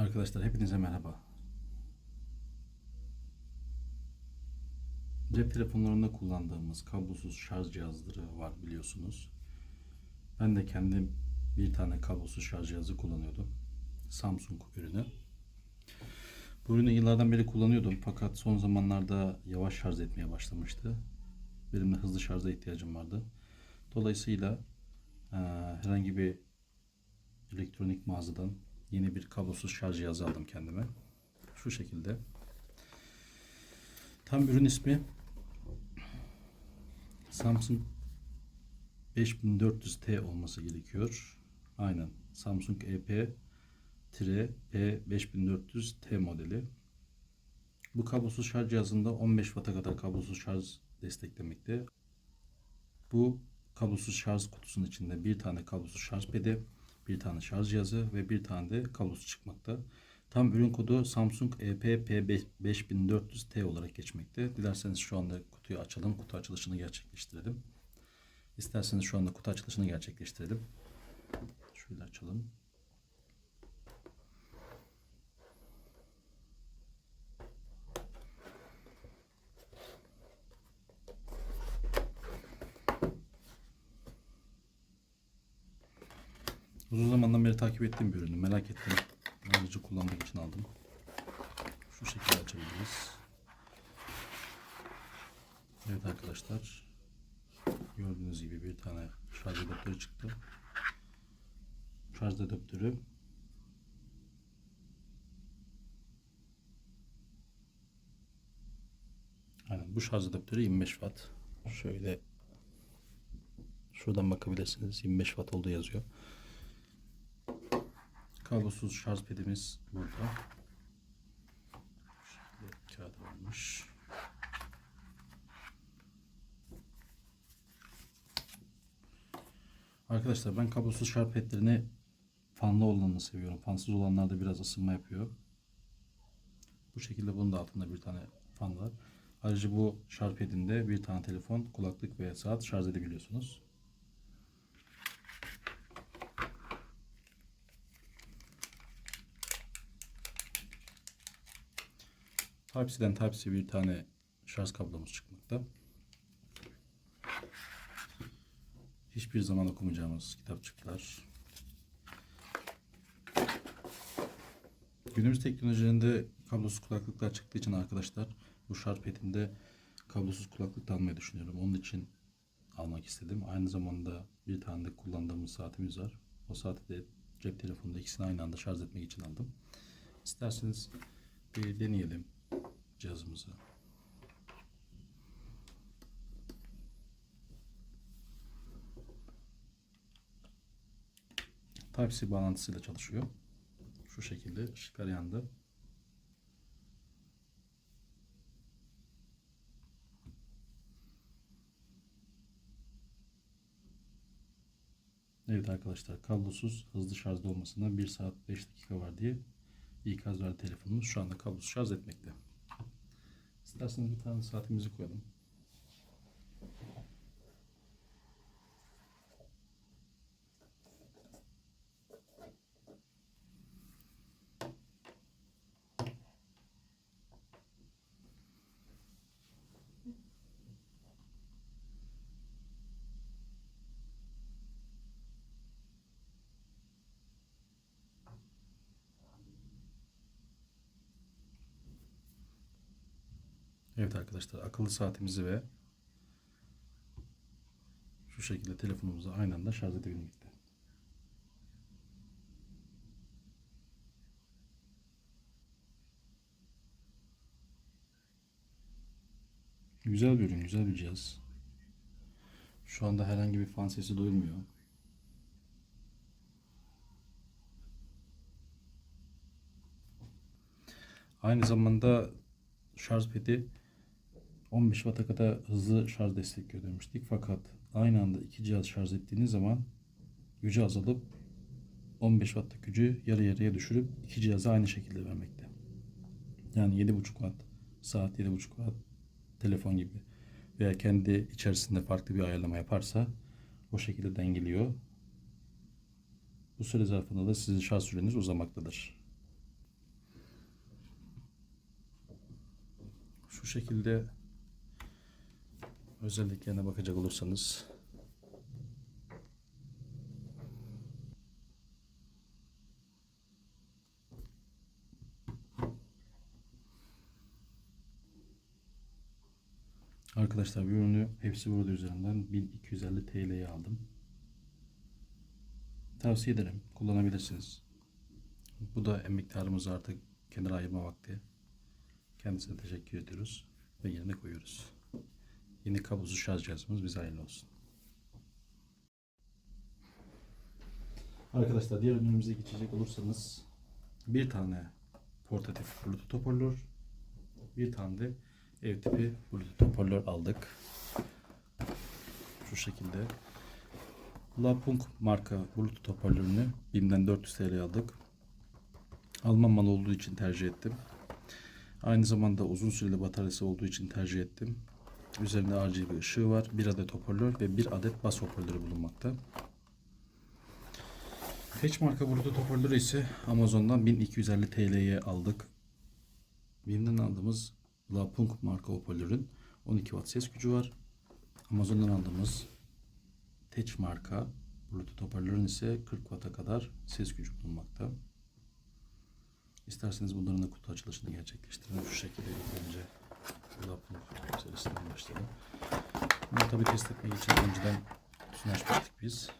Arkadaşlar hepinize merhaba. Cep telefonlarında kullandığımız kablosuz şarj cihazları var biliyorsunuz. Ben de kendim bir tane kablosuz şarj cihazı kullanıyordum. Samsung ürünü. Bu ürünü yıllardan beri kullanıyordum fakat son zamanlarda yavaş şarj etmeye başlamıştı. Benim de hızlı şarja ihtiyacım vardı. Dolayısıyla herhangi bir elektronik mağazadan yeni bir kablosuz şarj cihazı aldım kendime. Şu şekilde. Tam ürün ismi Samsung 5400T olması gerekiyor. Aynen. Samsung E EP-P5400T modeli. Bu kablosuz şarj cihazında 15 Watt'a kadar kablosuz şarj desteklemekte. Bu kablosuz şarj kutusunun içinde bir tane kablosuz şarj pedi, bir tane şarj cihazı ve bir tane de kablosu çıkmakta. Tam ürün kodu Samsung E EP-P5400T olarak geçmekte. Dilerseniz şu anda kutuyu açalım, kutu açılışını gerçekleştirelim. İsterseniz şu anda kutu açılışını gerçekleştirelim. Şöyle açalım. Uzun zamandan beri takip ettiğim bir ürünü. Merak ettim. Ayrıca kullanmak için aldım. Şu şekilde açabiliriz. Evet arkadaşlar. Gördüğünüz gibi bir tane şarj adaptörü çıktı. Şarj adaptörü Aynen bu şarj adaptörü 25 watt. Şöyle şuradan bakabilirsiniz. 25 watt olduğu yazıyor. Kablosuz şarj pedimiz burada. Kağıt varmış. Arkadaşlar ben kablosuz şarj pedlerini fanlı olanını seviyorum. Fansız olanlarda biraz ısınma yapıyor. Bu şekilde bunun da altında bir tane fan var. Ayrıca bu şarj pedinde bir tane telefon, kulaklık veya saat şarj edebiliyorsunuz. Type-C'den Type-C bir tane şarj kablomuz çıkmakta. Hiçbir zaman okumayacağımız kitapçıklar. Günümüz teknolojilerinde kablosuz kulaklıklar çıktığı için arkadaşlar bu şarj pedinde kablosuz kulaklık almayı düşünüyorum. Onun için almak istedim. Aynı zamanda bir tane de kullandığımız saatimiz var. O saati de cep telefonunda ikisini aynı anda şarj etmek için aldım. İsterseniz bir deneyelim cihazımızı. Type-C bağlantısıyla çalışıyor. Şu şekilde ışıklar yandı. Evet arkadaşlar kablosuz hızlı şarjda olmasına 1 saat 5 dakika var diye ikaz verdi telefonumuz şu anda kablosuz şarj etmekte. İsterseniz bir tane saatimizi koyalım. Evet arkadaşlar akıllı saatimizi ve şu şekilde telefonumuzu aynı anda şarj edebilmekte. Güzel bir ürün, güzel bir cihaz. Şu anda herhangi bir fan sesi duyulmuyor. Aynı zamanda şarj pedi 15 Watt'a kadar hızlı şarj destekliyor demiştik. Fakat aynı anda iki cihaz şarj ettiğiniz zaman gücü azalıp 15 Watt'ta gücü yarı yarıya düşürüp iki cihaza aynı şekilde vermekte. Yani 7,5 Watt, saat 7,5 Watt, telefon gibi veya kendi içerisinde farklı bir ayarlama yaparsa o şekilde dengeliyor. Bu süre zarfında da sizin şarj süreniz uzamaktadır. Şu şekilde özelliklerine bakacak olursanız Arkadaşlar bir ürünü hepsi burada üzerinden 1250 TL'ye aldım. Tavsiye ederim. Kullanabilirsiniz. Bu da emektarımızı artık kenara ayırma vakti. Kendisine teşekkür ediyoruz ve yerine koyuyoruz. Yeni kablosuz şarj cihazımız bize hayırlı olsun. Arkadaşlar diğer ürünümüze geçecek olursanız bir tane portatif bluetooth hoparlör bir tane de ev tipi bluetooth hoparlör aldık. Şu şekilde. Lapunk marka bluetooth hoparlörünü BİM'den 400 TL aldık. Alman malı olduğu için tercih ettim. Aynı zamanda uzun süreli bataryası olduğu için tercih ettim. Üzerinde RGB ışığı var. Bir adet hoparlör ve bir adet bas hoparlörü bulunmakta. Teç marka Bluetooth hoparlörü ise Amazon'dan 1250 TL'ye aldık. BİM'den aldığımız Lapunk marka hoparlörün 12 watt ses gücü var. Amazon'dan aldığımız Teç marka Bluetooth hoparlörün ise 40 watt'a kadar ses gücü bulunmakta. İsterseniz bunların da kutu açılışını gerçekleştirelim. Şu şekilde önce Lapunk serisinden başlayalım. Bunu tabi test etmek için önceden açmıştık biz.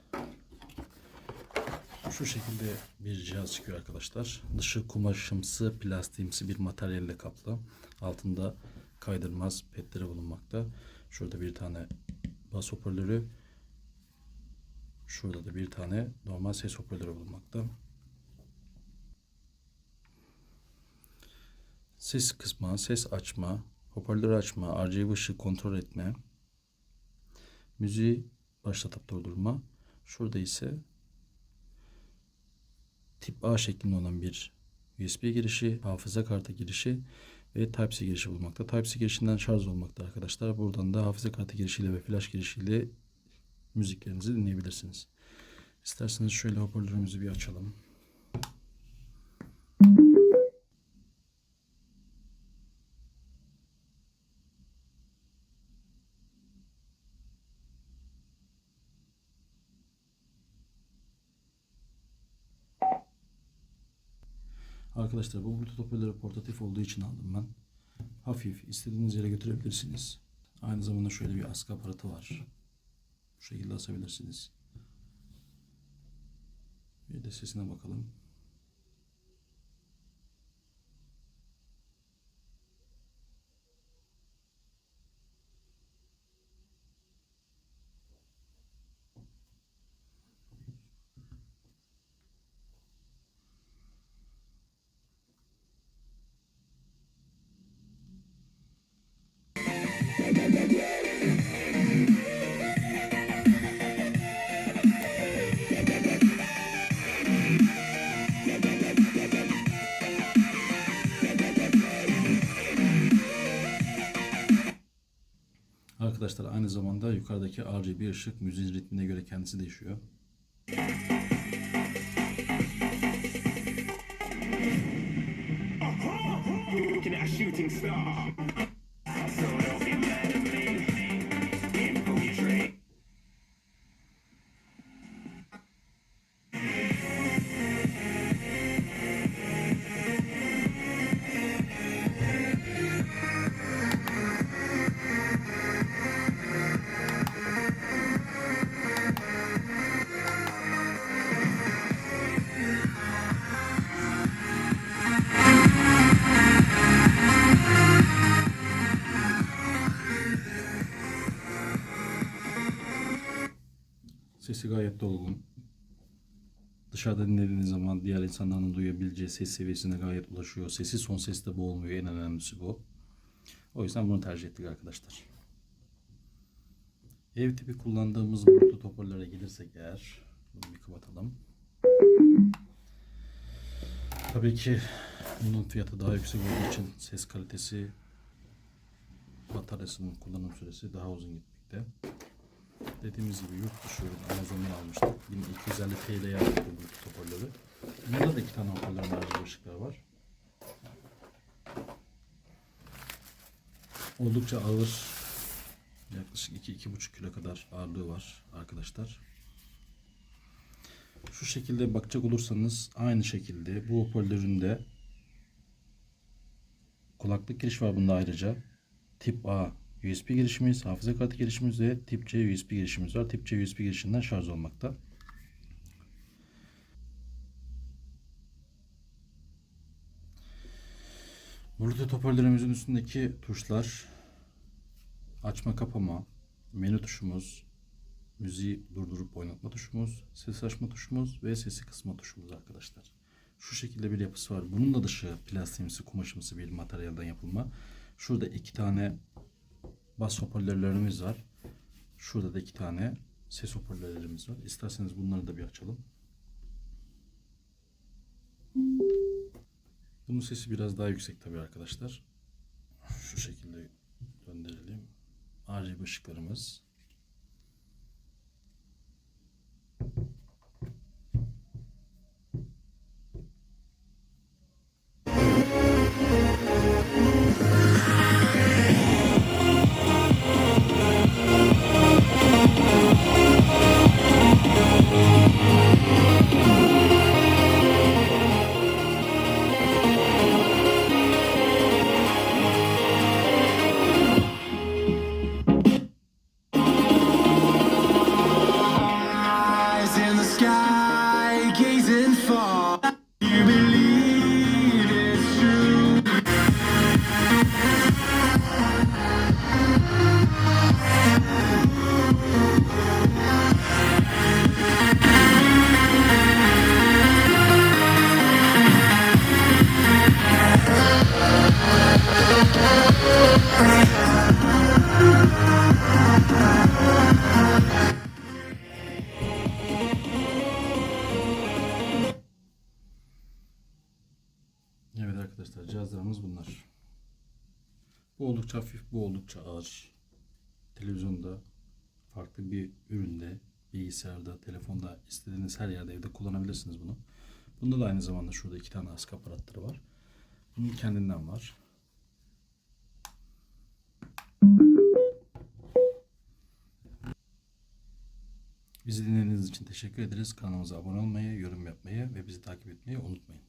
Şu şekilde bir cihaz çıkıyor arkadaşlar. Dışı kumaşımsı, plastiğimsi bir materyalle kaplı. Altında kaydırmaz petleri bulunmakta. Şurada bir tane bas hoparlörü. Şurada da bir tane normal ses hoparlörü bulunmakta. Ses kısma, ses açma, hoparlör açma, RGB ışığı kontrol etme, müziği başlatıp durdurma. Şurada ise tip A şeklinde olan bir USB girişi, hafıza kartı girişi ve Type-C girişi bulunmakta. Type-C girişinden şarj olmakta arkadaşlar. Buradan da hafıza kartı girişiyle ve flash girişiyle müziklerinizi dinleyebilirsiniz. İsterseniz şöyle hoparlörümüzü bir açalım. Arkadaşlar bu Bluetooth hoparlörü portatif olduğu için aldım ben. Hafif istediğiniz yere götürebilirsiniz. Aynı zamanda şöyle bir askı aparatı var. Bu şekilde asabilirsiniz. Bir de sesine bakalım. Aynı zamanda yukarıdaki RGB ışık müziğin ritmine göre kendisi değişiyor. Looking at a shooting star. Sesi gayet dolgun. Dışarıda dinlediğiniz zaman diğer insanların duyabileceği ses seviyesine gayet ulaşıyor. Sesi son seste boğulmuyor. En önemlisi bu. O yüzden bunu tercih ettik arkadaşlar. Ev tipi kullandığımız Bluetooth hoparlöre gelirsek eğer bunu bir kapatalım. Tabii ki bunun fiyatı daha yüksek olduğu için ses kalitesi bataryasının kullanım süresi daha uzun gitmekte. Dediğimiz gibi yurt dışı ürün Amazon'dan almıştık. 1250 TL'ye aldık bu hoparlörü. Bunda da iki tane hoparlörün harcı ışıklar var. Oldukça ağır. Yaklaşık 2-2,5 kilo kadar ağırlığı var arkadaşlar. Şu şekilde bakacak olursanız aynı şekilde bu hoparlöründe kulaklık giriş var bunda ayrıca. Tip A USB girişimiz, hafıza kartı girişimiz ve tip C USB girişimiz var. Tip C USB girişinden şarj olmakta. Bluetooth hoparlörümüzün üstündeki tuşlar açma kapama, menü tuşumuz, müziği durdurup oynatma tuşumuz, ses açma tuşumuz ve sesi kısma tuşumuz arkadaşlar. Şu şekilde bir yapısı var. Bunun da dışı plastiğimsi, kumaşımsı bir materyalden yapılma. Şurada iki tane bas hoparlörlerimiz var. Şurada da iki tane ses hoparlörlerimiz var. İsterseniz bunları da bir açalım. Bunun sesi biraz daha yüksek tabii arkadaşlar. Şu şekilde gönderelim. RGB ışıklarımız. Oldukça hafif, bu oldukça ağır. Televizyonda, farklı bir üründe, bilgisayarda, telefonda, istediğiniz her yerde evde kullanabilirsiniz bunu. Bunda da aynı zamanda şurada iki tane askı aparatları var. Bunun kendinden var. Bizi dinlediğiniz için teşekkür ederiz. Kanalımıza abone olmayı, yorum yapmayı ve bizi takip etmeyi unutmayın.